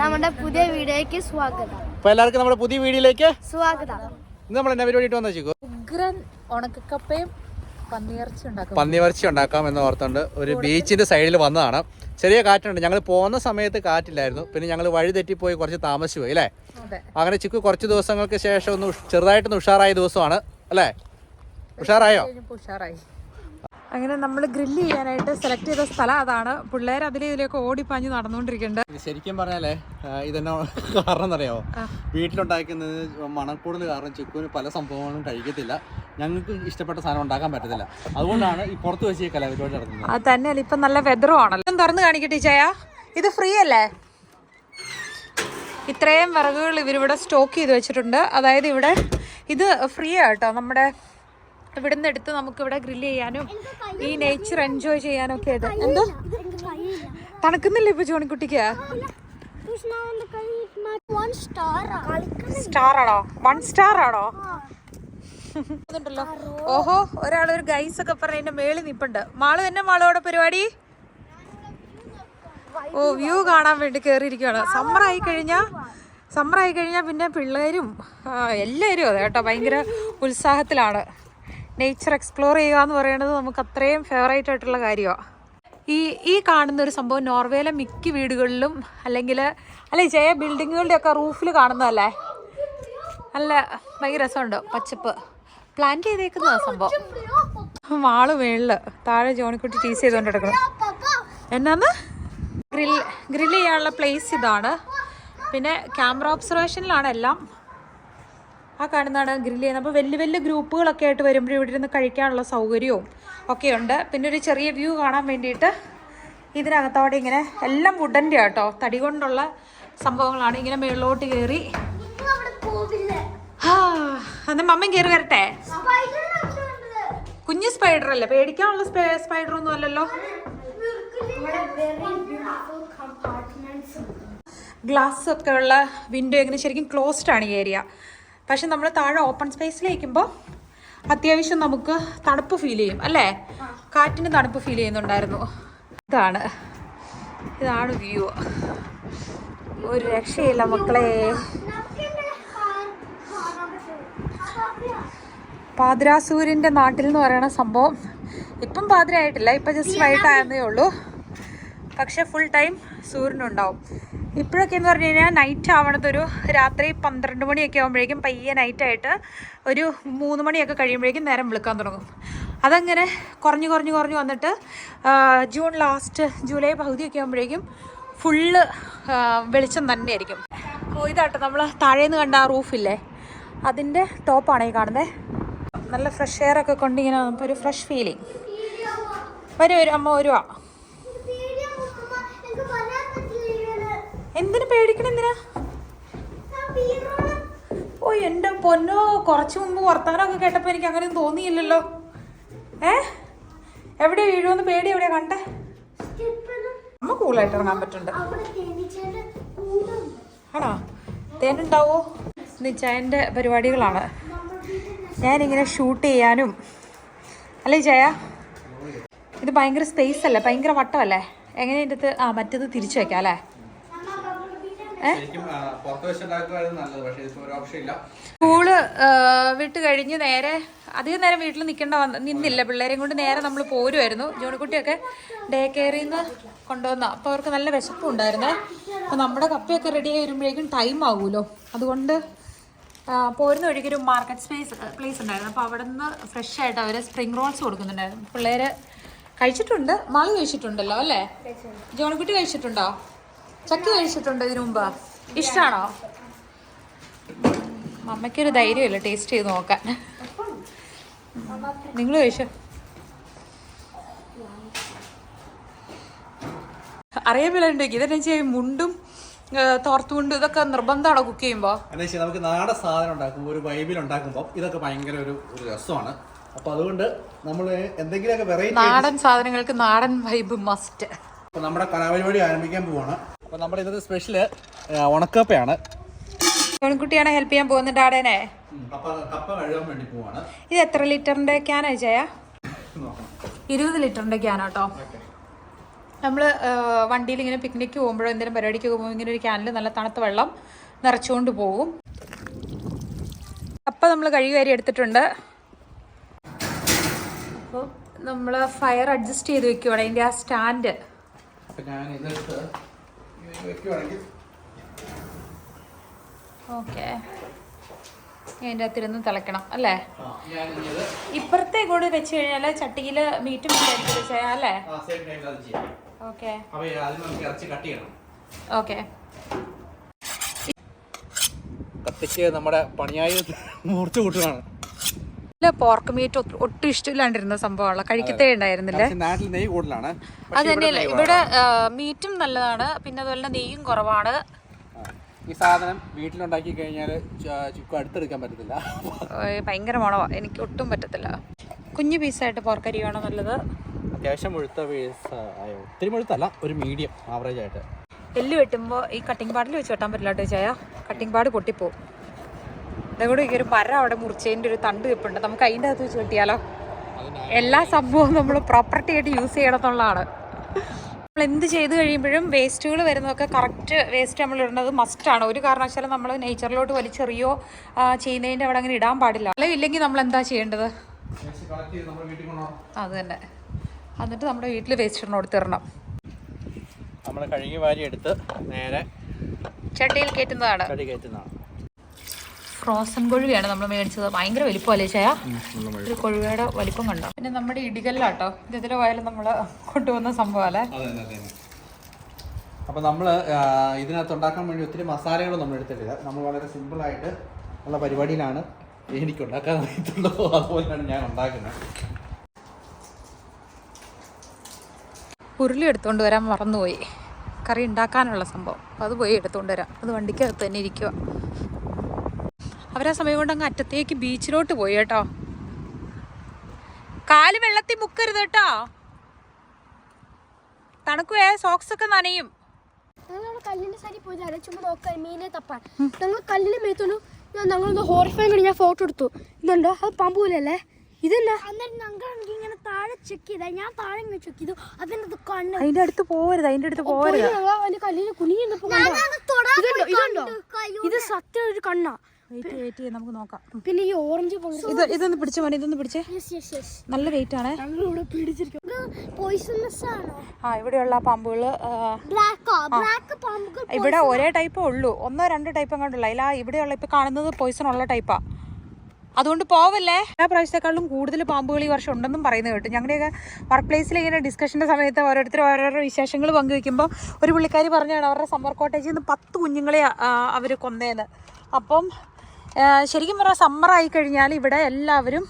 നമ്മുടെ പുതിയ വീഡിയോയ്ക്ക് സ്വാഗതം. അപ്പൊ എല്ലാവർക്കും നമ്മുടെ പുതിയ വീഡിയോയിലേക്ക് സ്വാഗതം. ഇന്ന് നമ്മൾ എന്നാ പരിപാടി വന്നു ഉഗ്രൻ ഉണക്കക്കപ്പയും പന്നിയിറച്ചി ഉണ്ടാക്കും. പന്നിവർച്ചി ഉണ്ടാക്കാം എന്ന് ഓർത്തുണ്ട് ഒരു ബീച്ചിന്റെ സൈഡിൽ വന്നതാണ്. ചെറിയ കാറ്റുണ്ട്. ഞങ്ങൾ പോകുന്ന സമയത്ത് കാറ്റില്ലായിരുന്നു. പിന്നെ ഞങ്ങൾ വഴി തെറ്റിപ്പോയി കുറച്ച് താമസിച്ചു പോയി അല്ലേ? അതെ. അങ്ങനെ ചിക്കു കുറച്ച് ദിവസങ്ങൾക്ക് ശേഷം ഒന്ന് ചെറുതായിട്ടൊന്ന് ഉഷാറായ ദിവസമാണ് അല്ലേ? ഉഷാറായോ? ഉഷാറായി. അങ്ങനെ നമ്മൾ ഗ്രില്ല് ചെയ്യാനായിട്ട് സെലക്ട് ചെയ്ത സ്ഥലം അതാണ്. പിള്ളേർ അതിലെ ഇതിലേക്ക് ഓടിപ്പാഞ്ഞ് നടന്നുകൊണ്ടിരിക്കുന്നുണ്ട്. ശരിക്കും പറഞ്ഞാലേ ഇതെന്നോ കാരണം അറിയാമോ വീട്ടിലുണ്ടാക്കുന്നത് മണക്കൂടുതൽ കാരണം ചിക്കുവിന് പല സംഭവങ്ങളും കഴിക്കത്തില്ല. ഞങ്ങൾക്ക് ഇഷ്ടപ്പെട്ട സാധനം ഉണ്ടാക്കാൻ പറ്റത്തില്ല. അതുകൊണ്ടാണ് ഈ പുറത്ത് വെച്ച് ഈ കലാപരിപാടി നടത്തുന്നത്. അത് തന്നെയല്ല ഇപ്പം നല്ല വെതറും ആണല്ലോ. തുറന്ന് കാണിക്കട്ടെ ചായ ഇത് ഫ്രീ അല്ലേ? ഇത്രയും വിറകുകൾ ഇവരിവിടെ സ്റ്റോക്ക് ചെയ്ത് വെച്ചിട്ടുണ്ട്. അതായത് ഇവിടെ ഇത് ഫ്രീ ആട്ടോ നമ്മുടെ ഇവിടുന്ന് എടുത്ത് നമുക്ക് ഇവിടെ ഗ്രില്ല് ചെയ്യാനും ഈ നേച്ചർ എൻജോയ് ചെയ്യാനും ഒക്കെ ആയിട്ട് എന്തോ? തണുക്കുന്നില്ല ഇപ്പൊ ജോണിക്കുട്ടിക്ക്? സ്റ്റാർ ആണോ? വൺ സ്റ്റാർ ആണോ? ഓഹോ ഒരാൾ ഒരു ഗൈസ് ഒക്കെ പറഞ്ഞ എന്റെ മേളിൽ നിപ്പുണ്ട്. മാൾ തന്നെ മാളോടെ പരിപാടി? ഓ വ്യൂ കാണാൻ വേണ്ടി കയറിയിരിക്കുകയാണ് സമ്മർ ആയി കഴിഞ്ഞാൽ സമ്മർ ആയി കഴിഞ്ഞാൽ പിന്നെ പിള്ളേരും എല്ലാവരും അതെ കേട്ടോ ഭയങ്കര ഉത്സാഹത്തിലാണ്. നേച്ചർ എക്സ്പ്ലോർ ചെയ്യുക എന്ന് പറയുന്നത് നമുക്ക് അത്രയും ഫേവറേറ്റ് ആയിട്ടുള്ള കാര്യമാണ്. ഈ ഈ കാണുന്ന ഒരു സംഭവം നോർവേയിലെ മിക്ക വീടുകളിലും അല്ലെങ്കിൽ അല്ലെ ജയ ബിൽഡിങ്ങുകളുടെ ഒക്കെ റൂഫിൽ കാണുന്നതല്ലേ? നല്ല ഭയങ്കര രസമുണ്ട്. പച്ചപ്പ്. പ്ലാൻ ചെയ്തേക്കുന്ന സംഭവം. വാൾ മേളിൽ താഴെ ജോണിക്കുട്ടി ടീസ് ചെയ്തുകൊണ്ട് എടുക്കണം എന്നാന്ന്? ഗ്രിൽ ഗ്രിൽ ചെയ്യാനുള്ള പ്ലേസ് ഇതാണ്. പിന്നെ ക്യാമറ ഒബ്സർവേഷനിലാണ് എല്ലാം. ആ കാണുന്നതാണ് ഗ്രില്ല് ചെയ്യുന്നത്. അപ്പോൾ വലിയ വലിയ ഗ്രൂപ്പുകളൊക്കെ ആയിട്ട് വരുമ്പോൾ ഇവിടെ ഇരുന്ന് കഴിക്കാനുള്ള സൗകര്യവും ഒക്കെ ഉണ്ട് പിന്നെ ഒരു ചെറിയ വ്യൂ കാണാൻ വേണ്ടിയിട്ട് ഇതിനകത്തോടെ ഇങ്ങനെ എല്ലാം വുഡന്റെ ആട്ടോ. തടി കൊണ്ടുള്ള സംഭവങ്ങളാണ്. ഇങ്ങനെ മേളിലോട്ട് കയറി. ആ അന്ന് മമ്മൻ കയറി വരട്ടെ? കുഞ്ഞു സ്പൈഡർ അല്ലേ? പേടിക്കാനുള്ള സ്പൈഡർ ഒന്നും അല്ലല്ലോ. ഗ്ലാസ് ഒക്കെ ഉള്ള വിൻഡോ ഇങ്ങനെ ശരിക്കും ക്ലോസ്ഡ് ആണ് ഈ ഏരിയ പക്ഷെ നമ്മൾ താഴെ ഓപ്പൺ സ്പേസിലേക്കുമ്പോൾ അത്യാവശ്യം നമുക്ക് തണുപ്പ് ഫീൽ ചെയ്യും അല്ലേ? കാറ്റിന് തണുപ്പ് ഫീൽ ചെയ്യുന്നുണ്ടായിരുന്നു. ഇതാണ്. ഇതാണ് വ്യൂ ഒരു രക്ഷയില്ല മക്കളെ. പാതിരാസൂരിന്റെ നാട്ടിൽ എന്ന് പറയുന്ന സംഭവം ഇപ്പം പാതിരായിട്ടില്ല ഇപ്പം ജസ്റ്റ് വൈകിട്ടായിരുന്നേ ഉള്ളൂ. പക്ഷെ ഫുൾ ടൈം സൂര്യനുണ്ടാവും. ഇപ്പോഴൊക്കെ എന്ന് പറഞ്ഞു കഴിഞ്ഞാൽ നൈറ്റ് ആവണതൊരു രാത്രി പന്ത്രണ്ട് മണിയൊക്കെ ആകുമ്പോഴേക്കും പയ്യെ നൈറ്റായിട്ട് ഒരു മൂന്ന് മണിയൊക്കെ കഴിയുമ്പോഴേക്കും നേരം വിളിക്കാൻ തുടങ്ങും. അതങ്ങനെ കുറഞ്ഞു കുറഞ്ഞു കുറഞ്ഞു വന്നിട്ട് ജൂൺ ലാസ്റ്റ് ജൂലൈ പകുതിയൊക്കെ ആകുമ്പോഴേക്കും ഫുള്ള് വെളിച്ചം തന്നെയായിരിക്കും. ഇതാട്ടോ നമ്മൾ താഴേന്ന് കണ്ട ആ റൂഫില്ലേ അതിന്റെ ടോപ്പാണ് ഈ കാണുന്നത് നല്ല ഫ്രഷ് എയറൊക്കെ ഒക്കെ കൊണ്ട് ഇങ്ങനെ നമുക്ക് ഒരു ഫ്രഷ് ഫീലിംഗ് വരും വരും അമ്മ വരുവാ. എന്തിനു പേടിക്കണം എന്തിനാ? ഓ എന്റെ പൊന്നോ കുറച്ച് മുമ്പ് വർത്തമാനമൊക്കെ കേട്ടപ്പോൾ എനിക്ക് അങ്ങനെ തോന്നിയില്ലല്ലോ. ഏ? എവിടെ വീഴുമെന്ന് പേടി എവിടെയാ കണ്ടേ? അമ്മ കൂളായിട്ട് ഇറങ്ങാൻ പറ്റുന്നുണ്ട്. ആണോ? തേനുണ്ടാവോ? നിച്ചായന്റെ പരിപാടികളാണ്. ഞാനിങ്ങനെ ഷൂട്ട് ചെയ്യാനും. അല്ലേ ജയ? ഇത് ഭയങ്കര സ്പേസ് അല്ലേ? ഭയങ്കര വട്ടമല്ലേ? എങ്ങനെ എന്റെ അടുത്ത് ആ മറ്റത് തിരിച്ചു വെക്കാം അല്ലേ ശരിക്കും പുറത്ത് വെച്ചുണ്ടാക്കുമായിരുന്നു നല്ലത് പക്ഷേ ഇതിപ്പോ ഒരു ഓപ്ഷൻ ഇല്ല സ്കൂൾ വിട്ട് കഴിഞ്ഞ് നേരെ അധികം നേരം വീട്ടിൽ നിൽക്കേണ്ട വന്ന് നിന്നില്ല. പിള്ളേരെയും കൊണ്ട് നേരെ നമ്മൾ പോരുമായിരുന്നു ജോണിക്കുട്ടിയൊക്കെ ഡേ കെയറിൽ നിന്ന് കൊണ്ടുവന്ന. അപ്പോൾ അവർക്ക് നല്ല വിശപ്പ് ഉണ്ടായിരുന്നേ. അപ്പോൾ നമ്മുടെ കപ്പയൊക്കെ റെഡി ആയി വരുമ്പോഴേക്കും ടൈം ആകുമല്ലോ അതുകൊണ്ട് പോരുന്ന വഴിക്ക് ഒരു മാർക്കറ്റ് സ്പേസ് പ്ലേസ് ഉണ്ടായിരുന്നു. അപ്പോൾ അവിടെ നിന്ന് ഫ്രഷ് ആയിട്ട് അവർ സ്പ്രിംഗ് റോൾസ് കൊടുക്കുന്നുണ്ടായിരുന്നു. പിള്ളേർ കഴിച്ചിട്ടുണ്ട്. മാളി കഴിച്ചിട്ടുണ്ടല്ലോ അല്ലേ? ജോണിക്കുട്ടി കഴിച്ചിട്ടുണ്ടോ? ചക്ക കഴിച്ചിട്ടുണ്ടോ ഇതിനു മുമ്പ്. ഇഷ്ടമാണോ അമ്മയ്ക്കൊരു ധൈര്യമില്ല ടേസ്റ്റ് ചെയ്ത് നോക്കാൻ? നിങ്ങൾ കഴിച്ചോ? അറിയാമില്ല ഇതെന്നെ ചെയ്യും മുണ്ടും തോർത്തുമുണ്ടും ഇതൊക്കെ നിർബന്ധമാണോ കുക്ക് ചെയ്യുമ്പോൾ നമുക്ക് നാടൻ സാധനം ഉണ്ടാക്കുമ്പോൾ ഒരു വൈബിൽ ഉണ്ടാക്കുമ്പോൾ ഇതൊക്കെ ഭയങ്കര ഒരു ഒരു രസമാണ്. അപ്പൊ അതുകൊണ്ട് നമ്മൾ എന്തെങ്കിലുമൊക്കെ വെറൈറ്റി നാടൻ സാധനങ്ങൾക്ക് നാടൻ വൈബ് മസ്റ്റ് അപ്പോൾ നമ്മുടെ കലാപരിപാടി ആരംഭിക്കാൻ പോവാണ്. അപ്പോൾ നമ്മുടെ ഇന്നത്തെ സ്പെഷ്യൽ ഉണക്കപ്പയാണ്. പെൺകുട്ടിയാണ് ഹെൽപ്പ് ചെയ്യാൻ പോകുന്നുണ്ട് ആടേനെ കപ്പ കപ്പ വേണ്ടി പോവാണ്. ഇത് എത്ര ലിറ്ററിന്റെ ക്യാനാ നോക്കണം. ഇരുപത് ലിറ്ററിന്റെ ക്യാനാട്ടോ നമ്മൾ വണ്ടിയിൽ ഇങ്ങനെ പിക്നിക്ക് പോകുമ്പോഴോ എന്തെങ്കിലും പരിപാടിക്ക് പോകുമ്പോൾ ഇങ്ങനെ ഒരു ക്യാനിൽ നല്ല തണുത്ത വെള്ളം നിറച്ചുകൊണ്ട് പോകും. അപ്പം നമ്മൾ കഴുകി വാരി എടുത്തിട്ടുണ്ട്. അപ്പോൾ നമ്മൾ ഫയർ അഡ്ജസ്റ്റ് ചെയ്ത് വെക്കുവാണ്. അതിന്റെ ആ സ്റ്റാൻഡ് അപ്പം ഞാൻ ഇതെടുത്ത് വെക്കുവാണെങ്കിൽ ഓക്കെ. അതിന്റെ അകത്തിരുന്ന് തിളക്കണം അല്ലേ? ഇപ്പുറത്തെ കൂടെ വെച്ച് കഴിഞ്ഞാൽ ചട്ടിയിൽ മീറ്റും ചെയ്യാം അല്ലേ? ഓക്കെ. കത്തിക്ക് നമ്മുടെ പണിയായി മൂർച്ച കൂട്ടുകയാണ്. പോർക്ക് മീറ്റ് ഒട്ടും ഇഷ്ടമില്ലാണ്ടിരുന്ന സംഭവമാണ് കഴിക്കത്തേ ഉണ്ടായിരുന്നില്ലേ? നാട്ടിൽ നെയ്യ് കൂടുതലാണ്. അത് തന്നെയല്ല. ഇവിടെ മീറ്റും നല്ലതാണ്. പിന്നെ അതുപോലെ തന്നെ നെയ്യും കുറവാണ്. ഈ സാധനം വീട്ടിലുണ്ടാക്കി കഴിഞ്ഞാൽ ചുക്കും അടുത്തെടുക്കാൻ പറ്റത്തില്ല. ഭയങ്കര മണമാണ് എനിക്ക് ഒട്ടും പറ്റത്തില്ല. കുഞ്ഞു പീസായിട്ട് പോർക്കരിയാണോ നല്ലത്? അത്യാവശ്യം മുഴുത്ത പീസ് ഒത്തിരി മുഴുത്തല്ല ഒരു മീഡിയം ആവറേജ് ആയിട്ട്. എല്ല് വെട്ടുമ്പോൾ ഈ കട്ടിംഗ് പാടിൽ വെച്ച് വെട്ടാൻ പറ്റില്ല കേട്ടോ ചായ. കട്ടിംഗ് പാട് പൊട്ടിപ്പോവും. അതുകൂടെ ഈ ഒരു മരം അവിടെ മുറിച്ചതിന്റെ ഒരു തണ്ട് വെപ്പുണ്ട് നമുക്ക് അതിന്റെ അകത്ത് വെച്ച് വെട്ടിയാലോ എല്ലാ സംഭവവും നമ്മൾ പ്രോപ്പർട്ടി ആയിട്ട് യൂസ് ചെയ്യണം എന്നുള്ളതാണ് നമ്മൾ എന്ത് ചെയ്ത് കഴിയുമ്പോഴും വേസ്റ്റുകൾ വരുന്നതൊക്കെ കറക്റ്റ് വേസ്റ്റ് നമ്മൾ ഇടുന്നത് മസ്റ്റാണ് ഒരു കാരണവശാലും നമ്മൾ നേച്ചറിലോട്ട് വലിച്ചെറിയോ ചെയ്യുന്നതിന്റെ അവിടെ അങ്ങനെ ഇടാൻ പാടില്ല. അല്ലെങ്കിൽ ഇല്ലെങ്കിൽ നമ്മൾ എന്താ ചെയ്യേണ്ടത്? അത് തന്നെ. എന്നിട്ട് നമ്മുടെ വീട്ടിൽ വേസ്റ്റ് ഇടണം കൊടുത്തിടണം നമ്മൾ കഴുകി വാരി എടുത്ത് നേരെ ചട്ടിയിൽ കയറ്റുന്നതാണ്. കടി കയറ്റുന്നതാണ്. ഫ്രോസൺ കൊഴുവയാണ് നമ്മൾ മേടിച്ചത്. ഭയങ്കര വലിപ്പമല്ലേ ചായ? ഒരു കൊഴുവയുടെ വലിപ്പം കണ്ടോ? പിന്നെ നമ്മുടെ ഇടികല്ലാട്ടോ. ഇതിലെ വയലും നമ്മൾ നമ്മൾ കൊണ്ടുവന്ന സംഭവമല്ലേ അപ്പോൾ നമ്മൾ ഇതിനകത്ത് ഉണ്ടാക്കാൻ വേണ്ടി ഒത്തിരി മസാലകൾ നമ്മൾ എടുത്തിട്ടില്ല. നമ്മൾ വളരെ സിമ്പിൾ ആയിട്ട് ഉള്ള പരിപാടിയിലാണ് എനിക്ക് ഉണ്ടാക്കാൻ അറിയത്തുള്ളൂ. അതുപോലെയാണ് ഞാൻ ഉണ്ടാക്കുന്നത്. ഉരുളി എടുത്തുകൊണ്ട് വരാൻ മറന്നുപോയി. കറി ഉണ്ടാക്കാനുള്ള സംഭവം. അപ്പോൾ അത് പോയി എടുത്തുകൊണ്ട് വരാം. അത് വണ്ടിക്കകത്ത് തന്നെ ഇരിക്കുക അവരാ സമയം കൊണ്ട് അങ്ങ് അറ്റത്തേക്ക് ബീച്ചിലോട്ട് പോയി കേട്ടോ. കാൽ വെള്ളത്തിൽ മുക്കരുത് കേട്ടോ. തണുക്കുവേ സോക്സ് ഒക്കെ നനയും. ഞങ്ങൾ കല്ലിന്റെ സൈഡിൽ പോയി അല്ല ചുമ്മാ നോക്കാൻ മീനെ തപ്പാൻ. ഞങ്ങൾ കല്ലിന് മേത്തോണ്ട് ഞാൻ ഞങ്ങളൊന്ന് ഹോറിഫൈ കണ്ടി ഞാൻ ഫോട്ടോ എടുത്തു. ഇതുണ്ടോ അത് പാമ്പൂലല്ലേ ഇതെന്നാ അന്നേരം ഞങ്ങളാണെങ്കിൽ ഇങ്ങനെ താഴെ ചെക്ക് ചെയ്താ. ഞാൻ താഴെ ഇങ്ങനെ ചെക്ക് ചെയ്തു. അതിനകത്ത് കണ്ണ്? അതിന്റെ അടുത്ത് പോരുത് അതിന്റെ അടുത്ത് അതിന്റെ കല്ലിന് കുനിഞ്ഞപ്പോ ഇതുണ്ടോ ഇതുണ്ടോ? ഇത് സത്യം ഒരു കണ്ണാ. വെയിറ്റ് വെയിറ്റ് നമുക്ക് നോക്കാം. പിന്നെ ഈ ഓറഞ്ച് ഇത് ഇതൊന്ന് പിടിച്ചു മോനെ ഇതൊന്ന് പിടിച്ചേ. നല്ല വെയിറ്റ് ആണ്. ആ ഇവിടെയുള്ള പാമ്പുകൾ ബ്ലാക്കോ ബ്ലാക്ക് പാമ്പുകൾ ഇവിടെ ഒരേ ടൈപ്പേ ഉള്ളൂ. ഒന്നോ രണ്ടോ ടൈപ്പ് അങ്ങോട്ടുള്ള അതിൽ ആ ഇവിടെയുള്ള ഇപ്പൊ കാണുന്നത് പോയിസൺ ഉള്ള ടൈപ്പാ അതുകൊണ്ട് പോവല്ലേ? എല്ലാ പ്രാവശ്യത്തെക്കാളും കൂടുതൽ പാമ്പുകൾ ഈ വർഷം ഉണ്ടെന്നും പറയുന്നത് കേട്ടു. ഞങ്ങളുടെയൊക്കെ വർക്ക് പ്ലേസിൽ ഇങ്ങനെ ഡിസ്കഷന്റെ സമയത്ത് ഓരോരുത്തർ ഓരോരോ വിശേഷങ്ങൾ പങ്കുവെക്കുമ്പോൾ ഒരു പുള്ളിക്കാരി പറഞ്ഞാണ് അവരുടെ സമ്മർ കോട്ടേജിൽ നിന്ന് പത്ത് കുഞ്ഞുങ്ങളെ അവർ കൊന്നേന്ന്. അപ്പം ശരിക്കും പറഞ്ഞാൽ സമ്മർ ആയി കഴിഞ്ഞാൽ ഇവിടെ എല്ലാവരും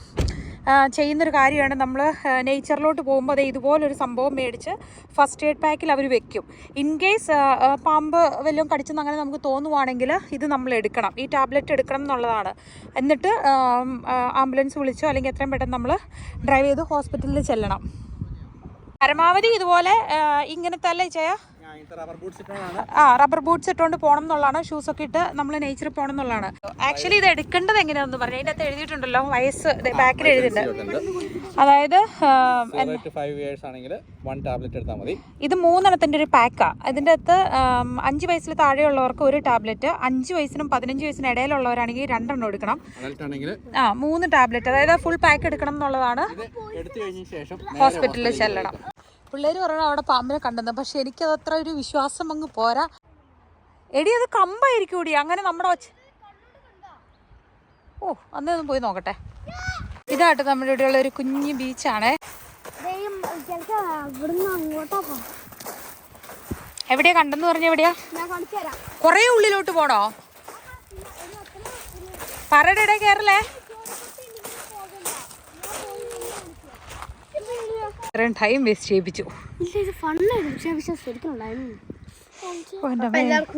ചെയ്യുന്നൊരു കാര്യമാണ് നമ്മൾ നേച്ചറിലോട്ട് പോകുമ്പോൾ അത് ഇതുപോലൊരു സംഭവം മേടിച്ച് ഫസ്റ്റ് എയ്ഡ് പാക്കിൽ അവർ വെക്കും. ഇൻ കേസ് പാമ്പ് വല്ലതും കടിച്ചെന്ന് അങ്ങനെ നമുക്ക് തോന്നുവാണെങ്കിൽ ഇത് നമ്മൾ എടുക്കണം. ഈ ടാബ്ലറ്റ് എടുക്കണം എന്നുള്ളതാണ്. എന്നിട്ട് ആംബുലൻസ് വിളിച്ചോ അല്ലെങ്കിൽ എത്രയും പെട്ടെന്ന് നമ്മൾ ഡ്രൈവ് ചെയ്ത് ഹോസ്പിറ്റലിൽ ചെല്ലണം. പരമാവധി ഇതുപോലെ ഇങ്ങനത്തെ അല്ലേ ചെയ്യാ? ആ റബ്ബർ ബൂട്ട്സ് ഇട്ടുകൊണ്ട് പോകണം എന്നുള്ളതാണ്. ഷൂസ് ഒക്കെ ഇട്ട് നമ്മൾ നേച്ചറിൽ പോകണം എന്നുള്ളതാണ്. ആക്ച്വലി ഇത് എടുക്കേണ്ടത് എങ്ങനെയാണെന്ന് പറഞ്ഞു അതിന്റെ അകത്ത് എഴുതിയിട്ടുണ്ടല്ലോ വയസ്സ് ബാക്കിൽ എഴുതിയിട്ടുണ്ട്. അതായത് ഇത് മൂന്നെണ്ണത്തിന്റെ ഒരു പാക്കാണ് ഇതിന്റെ അകത്ത് അഞ്ച് വയസ്സിൽ താഴെയുള്ളവർക്ക് ഒരു ടാബ്ലറ്റ് അഞ്ച് വയസ്സിനും പതിനഞ്ച് വയസ്സിനും ഇടയിലുള്ളവരാണെങ്കിൽ രണ്ടെണ്ണം എടുക്കണം. ആ മൂന്ന് ടാബ്ലറ്റ് അതായത് ഫുൾ പാക്ക് എടുക്കണം എന്നുള്ളതാണ്. ഹോസ്പിറ്റലിൽ ചെല്ലണം. പിള്ളേർ പറയണം അവിടെ പാമ്പിനെ കണ്ടെന്ന്. പക്ഷെ എനിക്കത് അത്ര ഒരു വിശ്വാസം അങ്ങ് പോരാ. എടി അത് കമ്പായിരിക്കും കൂടി അങ്ങനെ നമ്മുടെ ഒച്ച. ഓ അന്നേ ഒന്ന് പോയി നോക്കട്ടെ. ഇതായിട്ട് നമ്മുടെ ഇവിടെയുള്ള ഒരു കുഞ്ഞു ബീച്ചാണേ. എവിടെയാ കണ്ടെന്ന് പറഞ്ഞ എവിടെയാ? കുറേ ഉള്ളിലോട്ട് പോണോ? പറയുടെ ഇടയിൽ കയറല്ലേ ഇത്രയും ടൈം വേസ്റ്റ് ചെയ്യിപ്പിച്ചു.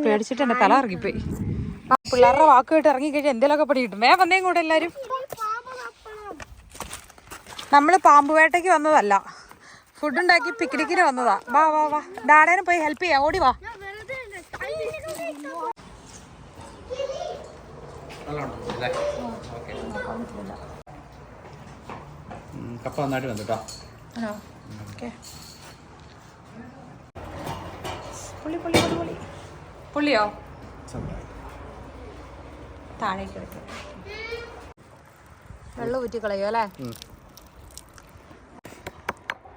പേടിച്ചിട്ട് തല ഇറങ്ങിപ്പോയി ആ പിള്ളേരുടെ വാക്ക് കേട്ട് ഇറങ്ങിക്കഴിഞ്ഞാൽ എന്തെങ്കിലുമൊക്കെ പണി കിട്ടും വേഗം വന്നേം കൂടെ എല്ലാവരും. നമ്മൾ പാമ്പ് വേട്ടയ്ക്ക് വന്നതല്ല. ഫുഡ് ഉണ്ടാക്കി പിക്നിക്കിന് വന്നതാ. വാ വാ വാ. ഡാഡേനെ പോയി ഹെൽപ്പ് ചെയ്യാം. ഓടി വാ. കപ്പ നന്നായിട്ട് വന്നു കേട്ടോ. ഓക്കെ. പുള്ളി പുള്ളി പുള്ളി പുള്ളി. പുള്ളിയോ? താഴേക്ക് എടുക്കും. വെള്ളം ഊറ്റി കളയോ അല്ലേ?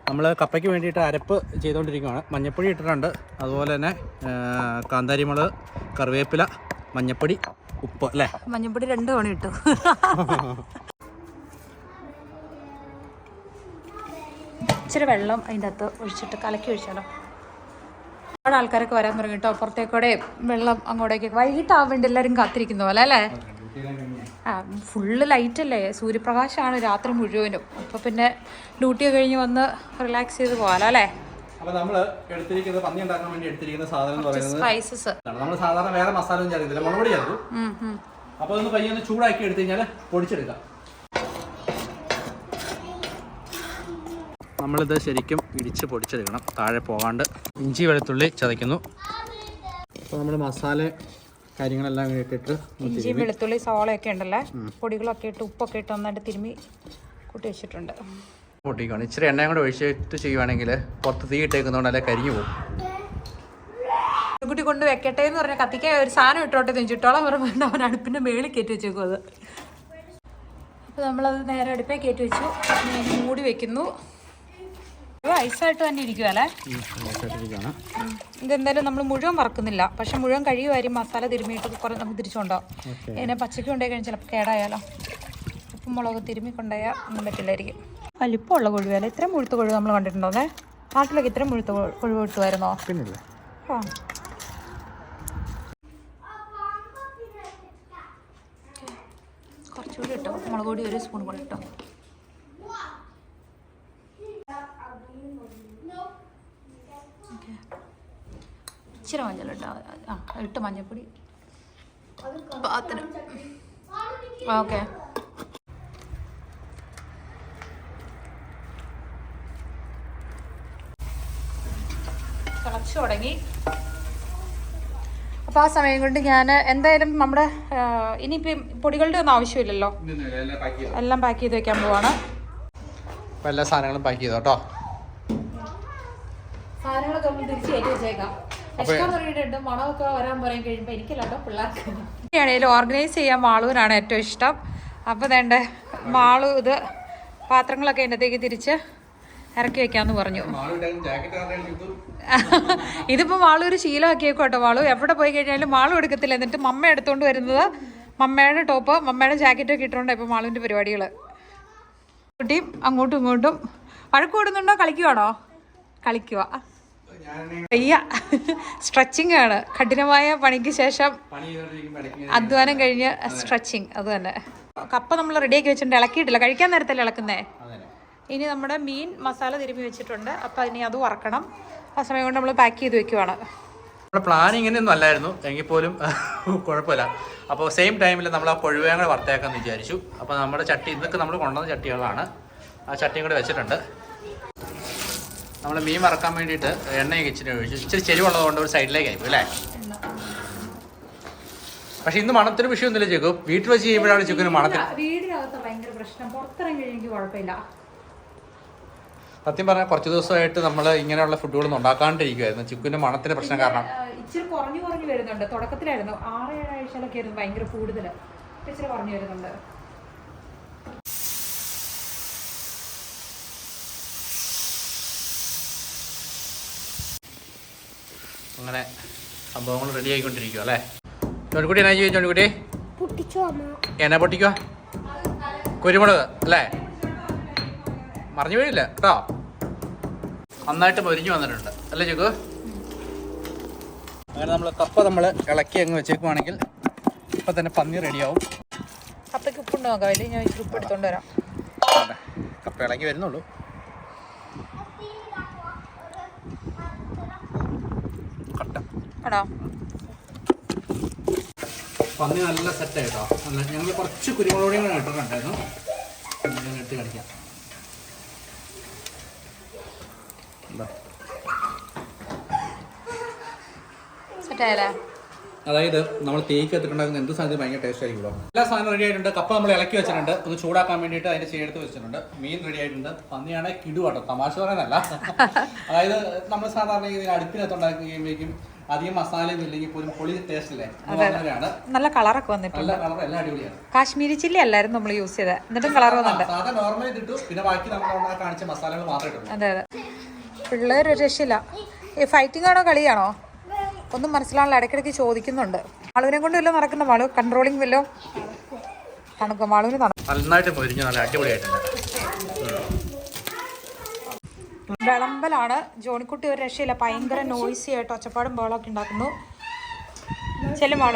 നമ്മൾ കപ്പയ്ക്ക് വേണ്ടിയിട്ട് അരപ്പ് ചെയ്തുകൊണ്ടിരിക്കുകയാണ് മഞ്ഞപ്പൊടി ഇട്ടിട്ടുണ്ട്. അതുപോലെ തന്നെ കാന്താരിമുളക് കറിവേപ്പില മഞ്ഞപ്പൊടി ഉപ്പ് അല്ലേ? മഞ്ഞപ്പൊടി രണ്ട് തവണ ഇട്ടു. ഇച്ചിരി വെള്ളം അതിന്റെ അകത്ത് ഒഴിച്ചിട്ട് കലക്കി ഒഴിച്ചാലോ? ഒരുപാട് ആൾക്കാരൊക്കെ വരാൻ തുടങ്ങി കേട്ടോ. അപ്പുറത്തേക്കൂടെ വെള്ളം അങ്ങോട്ടേക്ക് വൈകിട്ടാവേണ്ടി എല്ലാവരും കാത്തിരിക്കുന്ന പോലെ അല്ലേ? ആ ഫുള്ള് ലൈറ്റ് അല്ലേ? സൂര്യപ്രകാശമാണ് രാത്രി മുഴുവനും. അപ്പോൾ പിന്നെ ഡ്യൂട്ടി കഴിഞ്ഞ് വന്ന് റിലാക്സ് ചെയ്ത് പോകാലോ അല്ലേ? അപ്പോൾ നമ്മൾ എടുത്തിരിക്കുന്നത് പന്നി ഉണ്ടാക്കാൻ വേണ്ടി എടുത്തിരിക്കുന്ന സാധനം എന്ന് പറയുന്നത് സ്പൈസസ് നമ്മൾ സാധാരണ വേറെ മസാല ഒന്നും ചേർക്കും. ഒന്ന് പയ്യെ ഒന്ന് ചൂടാക്കി എടുത്തു കഴിഞ്ഞാൽ പൊടിച്ചെടുക്കാം. നമ്മളിത് ശരിക്കും ഇടിച്ച് പൊടിച്ചെടുക്കണം. താഴെ പോകാണ്ട് ഇഞ്ചി വെളുത്തുള്ളി ചതയ്ക്കുന്നു. അപ്പോൾ നമ്മൾ മസാല കാര്യങ്ങളെല്ലാം ഇട്ടിട്ട് ഇഞ്ചി വെളുത്തുള്ളി സോളയൊക്കെ ഉണ്ടല്ലേ? പൊടികളൊക്കെ ഇട്ട് ഉപ്പൊക്കെ ഇട്ട് ഒന്നായിട്ട് തിരുമ്മി കൂട്ടി വെച്ചിട്ടുണ്ട്. പൊട്ടിക്കണം ഇച്ചിരി എണ്ണയും കൂടെ ഒഴിച്ചിട്ട് ചെയ്യുവാണെങ്കിൽ പുറത്ത് തീ ഇട്ടേക്കുന്നതുകൊണ്ട് അല്ലെ കരിഞ്ഞു പോകും. കുട്ടി കൊണ്ട് വെക്കട്ടെ എന്ന് പറഞ്ഞാൽ കത്തിക്കാൻ ഒരു സാധനം ഇട്ടോട്ടെ വെച്ചിട്ടോളം പറയുമ്പോൾ അവൻ അടുപ്പിന്റെ മേളിൽ കയറ്റി വെച്ചേക്കും അത്. അപ്പോൾ നമ്മളത് നേരെ അടുപ്പേ കയറ്റി വെച്ചു. മൂടി വെക്കുന്നു. ഐസായിട്ട് തന്നെ ഇരിക്കുവല്ലേ? ഇതെന്തായാലും നമ്മൾ മുഴുവൻ വറക്കുന്നില്ല. പക്ഷെ മുഴുവൻ കഴിയുമായിരിക്കും മസാല തിരുമിയിട്ട് കുറേ നമുക്ക് തിരിച്ചുണ്ടോ ഇതിനെ പച്ചയ്ക്ക് കൊണ്ടുപോയി കഴിഞ്ഞാൽ ചിലപ്പോൾ കേടായാലോ? ഉപ്പും മുളക് തിരുമ്മി കൊണ്ടുപോയാൽ ഒന്നും പറ്റില്ലായിരിക്കും. വലിപ്പമുള്ള കൊഴുവല്ല? ഇത്രയും മുഴുത്ത കൊഴുവ് നമ്മൾ കണ്ടിട്ടുണ്ടോന്നേ നാട്ടിലൊക്കെ ഇത്രയും മുഴുത്ത കൊഴു- കൊഴുവ് കിട്ടുമായിരുന്നോ? ആ. കുറച്ചുകൂടി ഇട്ടോ? മുളക് പൊടി ഒരു സ്പൂൺ കൂടി ഇട്ടോ? ഇച്ചിരി മഞ്ഞൾ ഇട്ടോ ആ ഇട്ട് മഞ്ഞൾപ്പൊടി പാത്രം. ഓക്കെ. തിളച്ചു തുടങ്ങി. അപ്പോൾ ആ സമയം കൊണ്ട് ഞാൻ എന്തായാലും നമ്മുടെ ഇനിയിപ്പം പൊടികളുടെ ഒന്നും ആവശ്യമില്ലല്ലോ. എല്ലാം പാക്ക് ചെയ്ത്. വെക്കാൻ പോവാണ്. അപ്പോൾ എല്ലാ സാധനങ്ങളും പാക്ക് ചെയ്തോ കേട്ടോ സാധനങ്ങളൊക്കെ നമ്മൾ തിരിച്ച് കയറ്റി വെച്ചേക്കാം വിശക്കാൻ തുടങ്ങിയിട്ടുണ്ട് മണമൊക്കെ വരാൻ പറയും കഴിയുമ്പോൾ എനിക്കല്ലാട്ടോ പിള്ളേർക്ക്. ആണെങ്കിലും ഓർഗനൈസ് ചെയ്യാൻ മാളൂരാണ് ഏറ്റവും ഇഷ്ടം. അപ്പോൾ വേണ്ട മാളു ഇത് പാത്രങ്ങളൊക്കെ എന്നത്തേക്ക് തിരിച്ച് ഇറക്കി വെക്കാന്ന് പറഞ്ഞു. ഇതിപ്പോ മാളു ഒരു ശീലമാക്കിയേക്കും കേട്ടോ മാളു. എവിടെ പോയി കഴിഞ്ഞാലും മാളു എടുക്കത്തില്ല. എന്നിട്ട് മമ്മ എടുത്തുകൊണ്ട് വരുന്നത് മമ്മയുടെ ടോപ്പ് മമ്മയുടെ ജാക്കറ്റൊക്കെ ഇട്ടുകൊണ്ട് ഇപ്പൊ മാളുവിന്റെ പരിപാടികൾ കുട്ടിയും അങ്ങോട്ടും ഇങ്ങോട്ടും. വഴക്ക് കൂടുന്നുണ്ടോ? കളിക്കുവാണോ? കളിക്കുക വയ്യ സ്ട്രെച്ചിങ് ആണ്. കഠിനമായ പണിക്ക് ശേഷം അധ്വാനം കഴിഞ്ഞ് സ്ട്രെച്ചിങ് അത് തന്നെ. കപ്പ നമ്മൾ റെഡിയാക്കി വെച്ചിട്ടുണ്ട്. ഇളക്കിയിട്ടില്ല. കഴിക്കാൻ നേരത്തല്ലേ ഇളക്കുന്നേ? ഇനി നമ്മുടെ മീൻ മസാല തിരുമ്മി വെച്ചിട്ടുണ്ട്. അപ്പം ഇനി അത് വറക്കണം. ആ സമയം കൊണ്ട് നമ്മൾ പാക്ക് ചെയ്ത് വെക്കുവാണ്. നമ്മുടെ പ്ലാൻ ഇങ്ങനെയൊന്നും അല്ലായിരുന്നു. എങ്കിൽ പോലും കുഴപ്പമില്ല. അപ്പോൾ സെയിം ടൈമിൽ നമ്മൾ ആ കൊഴുവേങ്ങൾ കൂടെ വറുത്തേക്കാന്ന് വിചാരിച്ചു. അപ്പോൾ നമ്മുടെ ചട്ടി ഇതൊക്കെ നമ്മൾ കൊണ്ടുവന്ന ചട്ടികളാണ്. ആ ചട്ടിയും കൂടെ വെച്ചിട്ടുണ്ട്. നമ്മൾ മീൻ വറക്കാൻ വേണ്ടിയിട്ട് എണ്ണയൊക്കെ ഇച്ചിരി ഒഴിച്ചു ഇച്ചിരി ചെരുവുള്ളതുകൊണ്ട് ഒരു സൈഡിലേക്ക് ആയിരിക്കും അല്ലേ? പക്ഷെ ഇന്ന് മണത്തിന് വിഷയമൊന്നുമില്ല ചെക്കു. വീട്ടിൽ വെച്ച് ചെയ്യുമ്പോഴാണ് ചെക്കിന് മണത്തിന് വീടിനകത്ത് ഭയങ്കര പ്രശ്നം. പുറത്തിറങ്ങി കഴിഞ്ഞെങ്കിൽ കുഴപ്പമില്ല. സത്യം പറഞ്ഞാൽ കുറച്ച് ദിവസമായിട്ട് നമ്മൾ ഇങ്ങനെയുള്ള ഫുഡുകളൊന്നും ഉണ്ടാക്കാണ്ടിരിക്കുമായിരുന്നു ചിക്കുവിന്റെ മണത്തിന്റെ പ്രശ്നം കാരണം. ഇച്ചിരി കുറഞ്ഞു കുറഞ്ഞു വരുന്നുണ്ട്. തുടക്കത്തിലായിരുന്നു. ആറ് ഏഴ് ആഴ്ചയിലൊക്കെ ആയിരുന്നു ഭയങ്കര കൂടുതൽ ഇച്ചിരി കുറഞ്ഞു വരുന്നുണ്ട്. അങ്ങനെ സംഭവങ്ങൾ റെഡി ആയിക്കൊണ്ടിരിക്കുക അല്ലേ? ചോണിക്കുട്ടി എന്നാ ചെയ്യും ചോണിക്കുട്ടി എന്നാ പൊട്ടിക്കുക കുരുമുളക് അല്ലേ? മറിഞ്ഞു വീഴില്ല കേട്ടോ? നന്നായിട്ട് പൊരിഞ്ഞു വന്നിട്ടുണ്ട് അല്ലേ ചെക്കു? അങ്ങനെ നമ്മൾ കപ്പ നമ്മൾ ഇളക്കി അങ്ങ് വെച്ചേക്കുവാണെങ്കിൽ ഇപ്പം തന്നെ പന്നി റെഡിയാവും കപ്പയ്ക്ക് ഉപ്പുണ്ട്? നോക്കാം വലിയ ഞാൻ ഉപ്പ് എടുത്തോണ്ട് വരാം. അതെ. കപ്പ ഇളക്കി വരുന്നുള്ളൂ. കട്ട പന്നി നല്ല സെറ്റ് ആയിട്ടോ. നല്ല ഞങ്ങൾ കുറച്ച് കുരുമുളക് പൊടിയും കൂടെ ഇട്ടിട്ടുണ്ടായിരുന്നു ഇട്ട് കളിക്കാം അതായത് നമ്മൾ തേക്ക് എത്തിട്ടുണ്ടാക്കുന്ന എന്ത് സാധനം ഭയങ്കര ടേസ്റ്റ് ആയിരിക്കുമല്ലോ. എല്ലാ സാധനം റെഡി ആയിട്ടുണ്ട്. കപ്പ നമ്മൾ ഇളക്കി വെച്ചിട്ടുണ്ട്. ഒന്ന് ചൂടാക്കാൻ വേണ്ടിയിട്ട് അതിന്റെ ചേർത്ത് വെച്ചിട്ടുണ്ട്. മീൻ റെഡി ആയിട്ടുണ്ട്. പന്നിയാണ് കിടുവാട്ടോ. തമാശ പറയാനല്ല അതായത് നമ്മൾ സാധാരണ ഇതിന് അടുപ്പിനകത്ത് ഉണ്ടാക്കി കഴിയുമ്പോഴേക്കും അധികം മസാലയൊന്നും ഇല്ലെങ്കിൽ പോലും പൊളി ടേസ്റ്റ് അല്ലേ? നല്ല കളറൊക്കെ വന്നിട്ടുണ്ട്. നല്ല കളർ എല്ലാം അടിപൊളിയാണ്. കാശ്മീരി ചില്ലി അല്ലായിരുന്നു നമ്മൾ യൂസ് ചെയ്തത്. എന്നിട്ടും കളർ വന്നിട്ടുണ്ട്. സാധാ നോർമൽ ഇതിട്ടു പിന്നെ ബാക്കി നമ്മൾ കാണിച്ച മസാലകൾ മാത്രമേ ഇട്ടുള്ളൂ. അതെ അതെ. പിള്ളേർ ഒരു രക്ഷയില്ല. ഈ ഫൈറ്റിംഗ് ആണോ കളിയാണോ? ഒന്നും മനസ്സിലാണല്ലോ ഇടയ്ക്കിടയ്ക്ക് ചോദിക്കുന്നുണ്ട്. വളവിനെ കൊണ്ട് വല്ലതും നടക്കുന്ന വളവ് കൺട്രോളിങ് വല്ലോ തണുക്കും? വളവിന് നടക്കും നന്നായിട്ട് പൊരിഞ്ഞു നല്ല അടിപൊളിയായിട്ടുണ്ട്. വിളമ്പലാണ്. ജോണിക്കുട്ടി ഒരു രക്ഷയില്ല. ഭയങ്കര നോയ്സി ആയിട്ട് ഒച്ചപ്പാടും ബോളൊക്കെ ഉണ്ടാക്കുന്നു. ചെല്ലും ആൾ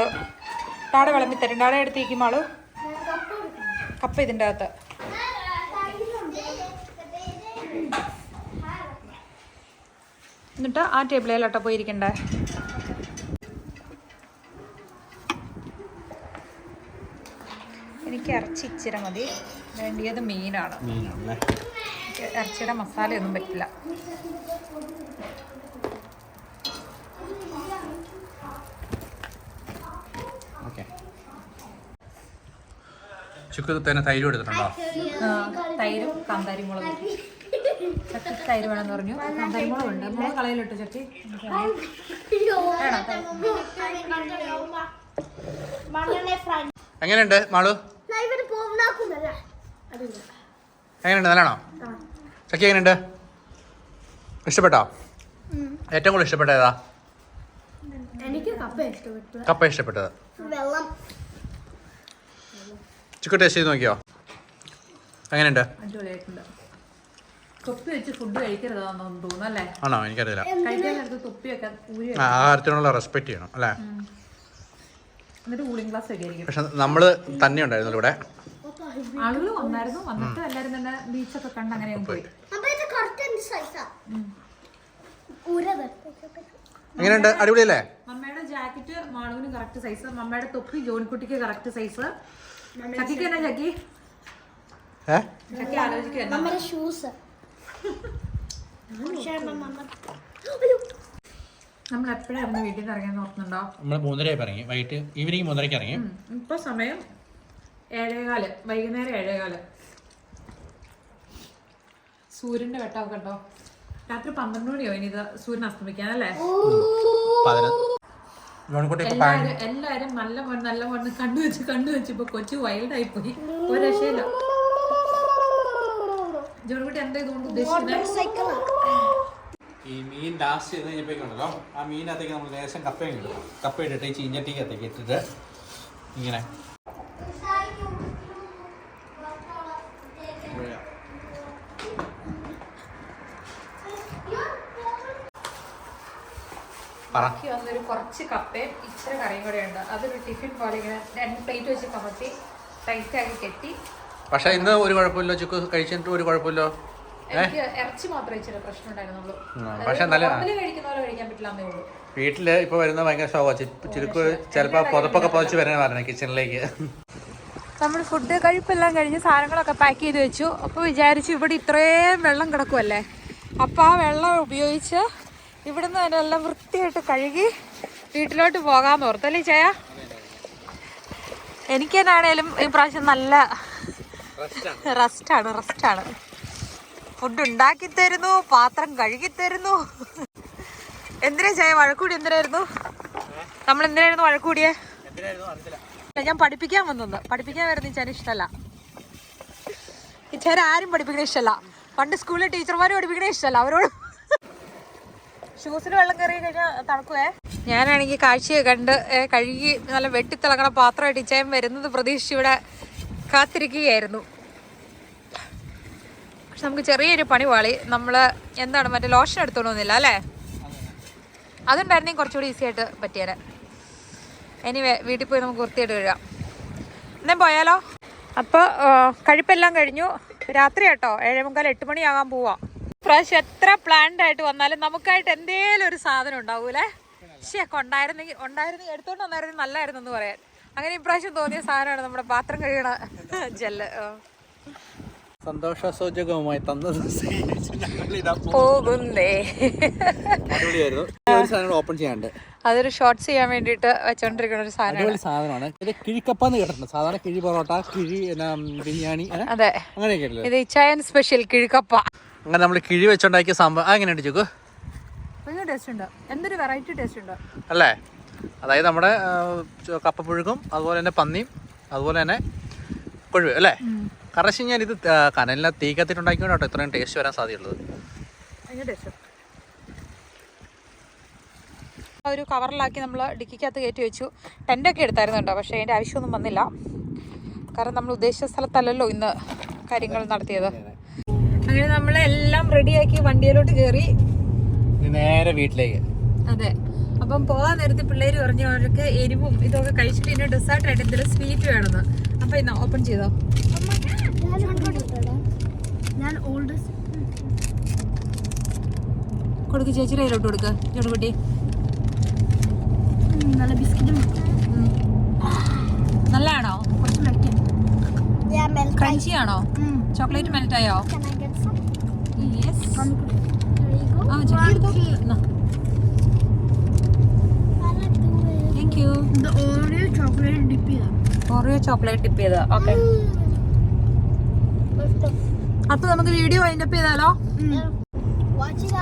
ഡാടെ വിളമ്പി തരും. നാടെ എടുത്തേക്കും ആൾ കപ്പ ഇതിന്റെ അകത്ത്. എന്നിട്ട് ആ ടേബിളിലോട്ടോ പോയിരിക്കണ്ടേ? എനിക്ക് ഇറച്ചി ഇച്ചിരി മതി. വേണ്ടിയത് മീനാണ്. മീനാണല്ലേ? എനിക്ക് ഇറച്ചിയുടെ മസാലയൊന്നും പറ്റില്ല. ഓക്കെ. ചുക്ക് തന്നെ തൈരും എടുത്തിട്ടുണ്ടോ? തൈരും കാന്താരി മുളകും. ചട്ടി തൈര് വേണമെന്ന് പറഞ്ഞു. കാന്താരി മുളകുണ്ട് മുളക് കളയിലിട്ട് ചട്ടി? എങ്ങനെയുണ്ട് മാളു? എങ്ങനെയുണ്ട്? നല്ലതാണോ? ചക്കി എങ്ങനെയുണ്ട്? ഇഷ്ടപ്പെട്ടോ? ഏറ്റവും കൂടുതൽ ഇഷ്ടപ്പെട്ട ഏതാ? എനിക്ക് കപ്പ ഇഷ്ടപ്പെട്ടു കപ്പ ഇഷ്ടപ്പെട്ടത്. ചിക്കൻ ചുക്ക് ടേസ്റ്റ് ചെയ്ത് നോക്കിയോ? എങ്ങനെയുണ്ട്? ആണോ? എനിക്കറിയില്ല. ആഹാരത്തിനുള്ള റെസ്പെക്ട് ചെയ്യണം അല്ലേ? പക്ഷെ നമ്മൾ തന്നെ ഉണ്ടായിരുന്നു ഇവിടെ. ആളുകൾ വന്നായിരുന്നു. വന്നിട്ട് എല്ലാവരും തന്നെ ബീച്ചൊക്കെ കണ്ട് അങ്ങനെ പോയി. എങ്ങനെയുണ്ട്? അടിപൊളിയല്ലേ? മമ്മയുടെ ജാക്കറ്റ് മാളുവിന് കറക്റ്റ് സൈസ് മമ്മയുടെ തൊപ്പി ജോണിക്കുട്ടിക്ക് കറക്റ്റ് സൈസ് ചക്കിക്ക് എന്നാ ചക്കി? ചക്കി ആലോചിക്കുക ഷൂസ് നമ്മൾ എപ്പോഴായിരുന്നു വീട്ടിൽ നിന്ന് ഇറങ്ങിയെന്ന് ഓർക്കുന്നുണ്ടോ നമ്മൾ മൂന്നരയായി ഇറങ്ങി വൈകിട്ട് ഈവനിങ് മൂന്നരയ്ക്ക് ഇറങ്ങി. ഇപ്പൊ സമയം ഏഴേകാൽ. വൈകുന്നേരം ഏഴേകാൽ. സൂര്യന്റെ വെട്ടമൊക്കെ ഉണ്ടോ രാത്രി പന്ത്രണ്ട് മണിയോ ഇനി ഇത് സൂര്യൻ അസ്തമിക്കാനല്ലേ പതിനൊന്ന്. ഇപ്പൊ എല്ലാരും എല്ലാരും നല്ല മണ്ണ് നല്ല മണ്ണ് കണ്ടു വെച്ച് കണ്ടു വെച്ച് ഇപ്പൊ കൊച്ചു വൈൽഡ് ആയി പോയി ഒരു രക്ഷയില്ല ജോൺകുട്ടി എന്താ ഇതുകൊണ്ട് ഉദ്ദേശിക്കുന്നത് സൈക്കിളാ ഈ മീൻ ലാസ്റ്റ് ചെയ്ത് കഴിഞ്ഞപ്പോഴേക്കുണ്ടല്ലോ ആ മീനകത്തേക്ക് നമ്മൾ ലേശം കപ്പയും ഇടും. കപ്പ ഇട്ടിട്ട് ഈ ചീഞ്ഞട്ടിക്കകത്തേക്ക് ഇട്ടിട്ട് ഇങ്ങനെ ബാക്കി വന്നൊരു കുറച്ച് കപ്പയും ഇച്ചിരി കറിയും കൂടെ ഉണ്ട്. അതൊരു ടിഫിൻ പോലെ ഇങ്ങനെ രണ്ട് പ്ലേറ്റ് വെച്ച് കമത്തി ടൈറ്റ് ആക്കി കെട്ടി. പക്ഷേ ഇന്ന് ഒരു കുഴപ്പമില്ല ചുക്ക് കഴിച്ചിട്ട് ഒരു കുഴപ്പമില്ലോ. എനിക്ക് ഇറച്ചി മാത്രമേ ഇച്ചിരി പ്രശ്നം ഉണ്ടായിരുന്നുള്ളൂ പക്ഷെ നല്ല കഴിക്കുന്ന പോലെ കഴിക്കാൻ പറ്റില്ല എന്നേ ഉള്ളൂ. വീട്ടിൽ ഇപ്പൊ വരുന്ന ഭയങ്കര ശോക ചുരുക്ക് ചിലപ്പോ പുതപ്പൊക്കെ പുതച്ച് വരണേ പറഞ്ഞു കിച്ചണിലേക്ക് നമ്മൾ ഫുഡ് കഴിപ്പെല്ലാം കഴിഞ്ഞ് സാധനങ്ങളൊക്കെ പാക്ക് ചെയ്ത് വെച്ചു. അപ്പോൾ വിചാരിച്ചു ഇവിടെ ഇത്രയും വെള്ളം കിടക്കുമല്ലേ അപ്പോൾ ആ വെള്ളം ഉപയോഗിച്ച് ഇവിടുന്ന് തന്നെ എല്ലാം വൃത്തിയായിട്ട് കഴുകി വീട്ടിലോട്ട് പോകാൻ ഓർത്തല്ലേ ചായ എനിക്ക് തന്നെയാണേലും ഈ പ്രാവശ്യം നല്ല റെസ്റ്റാണ് റെസ്റ്റാണ്. ഫുഡ് ഉണ്ടാക്കി തരുന്നു പാത്രം കഴുകി തരുന്നു. എന്തിനാ ചായ വഴക്കൂടി എന്തിനായിരുന്നു? നമ്മൾ എന്തിനായിരുന്നു വഴക്കൂടിയേ? ഞാൻ പഠിപ്പിക്കാൻ വന്നു പഠിപ്പിക്കാൻ വരുന്ന ഇച്ചാൻ ഇഷ്ടമല്ല. ഇച്ചാൻ ആരും പഠിപ്പിക്കണ ഇഷ്ടമല്ല. പണ്ട് സ്കൂളിലെ ടീച്ചർമാരും പഠിപ്പിക്കണേ ഇഷ്ടമല്ല. അവരോട് ഷൂസിന് വെള്ളം കയറി കഴിഞ്ഞാൽ തണുക്കുവേ? ഞാനാണെങ്കിൽ കാഴ്ചയെ കണ്ട് കഴുകി നല്ല വെട്ടിത്തിളങ്ങണ പാത്രമായിട്ട് ഇച്ചായൻ വരുന്നത് പ്രതീക്ഷിച്ച് ഇവിടെ കാത്തിരിക്കുകയായിരുന്നു. പക്ഷെ നമുക്ക് ചെറിയൊരു പണി പാളി നമ്മൾ എന്താണ് മറ്റേ ലോഷൻ എടുത്തോണമെന്നില്ല അല്ലേ? അതുണ്ടായിരുന്നെങ്കിൽ കുറച്ചുകൂടി ഈസി ആയിട്ട് പറ്റിയേനെ. എനിവേ വീട്ടിൽ പോയി നമുക്ക് വൃത്തിയായിട്ട് കഴുകാം. എന്നാ പോയാലോ? അപ്പോൾ കഴിപ്പെല്ലാം കഴിഞ്ഞു. രാത്രി കേട്ടോ ഏഴേ മുക്കാൽ എട്ട് മണിയാകാൻ പോവാ. പ്രാവശ്യം എത്ര പ്ലാൻഡ് ആയിട്ട് വന്നാലും നമുക്കായിട്ട് എന്തേലും ഒരു സാധനം ഉണ്ടാവൂലേ? ശേ ഉണ്ടായിരുന്നെങ്കിൽ ഉണ്ടായിരുന്നു എടുത്തോണ്ട് വന്നായിരുന്നെങ്കിൽ നല്ലായിരുന്നു എന്ന് പറയാൻ. അങ്ങനെ ഇപ്രാവശ്യം തോന്നിയ സാധനമാണ് നമ്മുടെ പാത്രം കഴുകണ ജെല്ല്. സന്തോഷസൂചകവുമായി തന്നത് പോകുന്നേ. ഓപ്പൺ ചെയ്യാണ്ട് അതൊരു ഷോർട്സ് ചെയ്യാൻ വേണ്ടിട്ട് വെച്ചോണ്ടിരിക്കുന്ന ഒരു സാധനമാണ്. കിഴിക്കപ്പാന്ന് സാധനമാണ്. ഇത് കിഴിക്കപ്പ കേട്ടിട്ടുണ്ട്. സാധാരണ കിഴി പൊറോട്ട കിഴി ബിരിയാണി അതെ. അങ്ങനെയൊക്കെ ഇത് ഇച്ചായൻ സ്പെഷ്യൽ കിഴുക്കപ്പ. അങ്ങനെ നമ്മൾ കിഴി വെച്ചുണ്ടാക്കിയ സംഭവം എങ്ങനെയുണ്ട് ചുക്ക്? എന്തൊരു വെറൈറ്റി ടേസ്റ്റ് ഉണ്ട്. അല്ലേ? അതായത് നമ്മുടെ കപ്പപ്പുഴുക്കും അതുപോലെ തന്നെ പന്നിയും അതുപോലെ തന്നെ കൊഴുവ് അല്ലേ? കാരണം വെച്ച് കഴിഞ്ഞാൽ ഇത് കനലിനെ തീ കത്തിട്ടുണ്ടാക്കിയോണ്ട് കേട്ടോ ഇത്രയും ടേസ്റ്റ് വരാൻ സാധ്യതയുള്ളത്. ഒരു കവറിലാക്കി നമ്മൾ ഡിക്കിക്കകത്ത് കയറ്റി വെച്ചു. ടെന്റൊക്കെ എടുത്തായിരുന്നു കേട്ടോ പക്ഷേ അതിന്റെ ആവശ്യമൊന്നും വന്നില്ല. കാരണം നമ്മൾ ഉദ്ദേശിച്ച സ്ഥലത്തല്ലല്ലോ ഇന്ന് കാര്യങ്ങൾ നടത്തിയത്. അങ്ങനെ നമ്മളെല്ലാം റെഡിയാക്കി വണ്ടിയിലോട്ട് കയറി നേരെ വീട്ടിലേക്ക്. അതെ. അപ്പം പോകാൻ നേരത്തെ പിള്ളേര് പറഞ്ഞു അവർക്ക് എരിവും ഇതൊക്കെ കഴിച്ചിട്ട് ഇനി ഡെസേർട്ട് ആയിട്ട് എന്തെങ്കിലും സ്വീറ്റ് വേണമെന്ന്. അപ്പൊ ഇന്ന് ഓപ്പൺ ചെയ്തോ? ഞാൻ ഓൾഡസ്റ്റ് കൊടുക്ക് ചേച്ചിയുടെ കയ്യിലോട്ട് കൊടുക്ക്. ചുടുകുട്ടി നല്ല ബിസ്ക്കറ്റും. നല്ലതാണോ കുറച്ച് ക്രഞ്ചി ആണോ ചോക്ലേറ്റ് മെൽറ്റ് ആയോ? ഓറിയോ ചോക്ലേറ്റ് ഡിപ്പ് ചെയ്ത ഓറിയോ ചോക്ലേറ്റ് ടിപ്പ് ചെയ്ത്. ഓക്കെ അപ്പൊ നമുക്ക് വീഡിയോ വൈൻഡപ്പ് ചെയ്താലോ?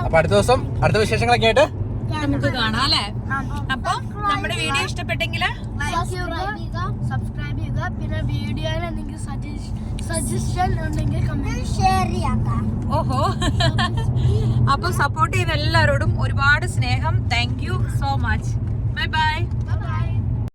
അപ്പൊ അടുത്ത ദിവസം അടുത്ത വിശേഷങ്ങളൊക്കെ ആയിട്ട് നമുക്ക് കാണാം അല്ലേ? അപ്പൊ നമ്മുടെ വീഡിയോ ഇഷ്ടപ്പെട്ടെങ്കിൽ സബ്സ്ക്രൈബ് ചെയ്യുക. പിന്നെ വീഡിയോയിൽ എന്തെങ്കിലും സജഷൻ ഉണ്ടെങ്കിൽ കമന്റ് ഷെയർ ചെയ്യാം. ഓഹോ. അപ്പോൾ സപ്പോർട്ട് ചെയ്യുന്ന എല്ലാവരോടും ഒരുപാട് സ്നേഹം. Thank you so much bye bye bye